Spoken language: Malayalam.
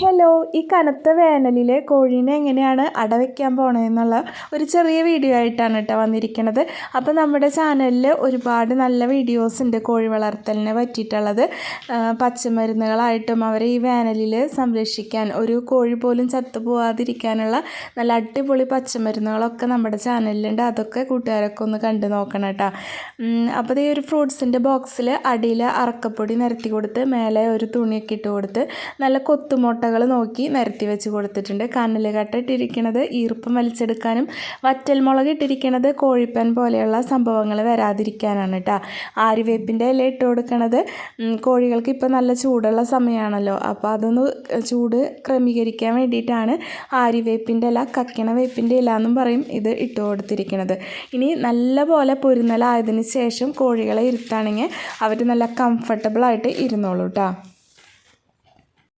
ഹലോ ഈ കനത്ത വേനലിൽ കോഴീനെ എങ്ങനെയാണ് അടവയ്ക്കാൻ പോണതെന്നുള്ള ഒരു ചെറിയ വീഡിയോ ആയിട്ടാണ് കേട്ടോ വന്നിരിക്കുന്നത് അപ്പോൾ നമ്മുടെ ചാനലിൽ ഒരുപാട് നല്ല വീഡിയോസ് ഉണ്ട് കോഴി വളർത്തലിനെ പറ്റിയിട്ടുള്ളത്. പച്ചമരുന്നുകളായിട്ടും അവരെ ഈ വേനലിൽ സംരക്ഷിക്കാൻ ഒരു കോഴി പോലും ചത്തു പോവാതിരിക്കാനുള്ള നല്ല അടിപൊളി പച്ചമരുന്നുകളൊക്കെ നമ്മുടെ ചാനലിലുണ്ട് അതൊക്കെ കൂട്ടുകാരൊക്കെ ഒന്ന് കണ്ടു നോക്കണം കേട്ടോ. അപ്പോൾ ഈ ഒരു ഫ്രൂട്ട്സിന്റെ ബോക്സിൽ അടിയിൽ അറക്കപ്പൊടി നിരത്തി കൊടുത്ത് മേലെ ഒരു തുണിയൊക്കെ ഇട്ട് കൊടുത്ത് നല്ല കൊത്തുമുട്ടകൾ നോക്കി നിരത്തി വെച്ച് കൊടുത്തിട്ടുണ്ട്. കനൽ കട്ട ഇട്ടിരിക്കുന്നത് ഈർപ്പം വലിച്ചെടുക്കാനും വറ്റൽ മുളക് ഇട്ടിരിക്കുന്നത് കോഴിപ്പൻ പോലെയുള്ള സംഭവങ്ങൾ വരാതിരിക്കാനാണ് കേട്ടോ ആര്യവേപ്പിന്റെ ഇല ഇട്ട് കൊടുക്കണത് കോഴികൾക്ക് ഇപ്പോൾ നല്ല ചൂടുള്ള സമയമാണല്ലോ അപ്പോൾ അതൊന്ന് ചൂട് ക്രമീകരിക്കാൻ വേണ്ടിയിട്ടാണ് ആര്യവേപ്പിന്റെ ഇല കക്കിണ വേപ്പിന്റെ ഇല എന്നും പറയും ഇത് ഇട്ട് കൊടുത്തിരിക്കുന്നത് ഇനി നല്ല പൊരുന്നലായതിനു ശേഷം കോഴികളെ ഇരുത്താണെങ്കിൽ അവർ നല്ല കംഫർട്ടബിളായിട്ട് ഇരുന്നോളൂ കേട്ടോ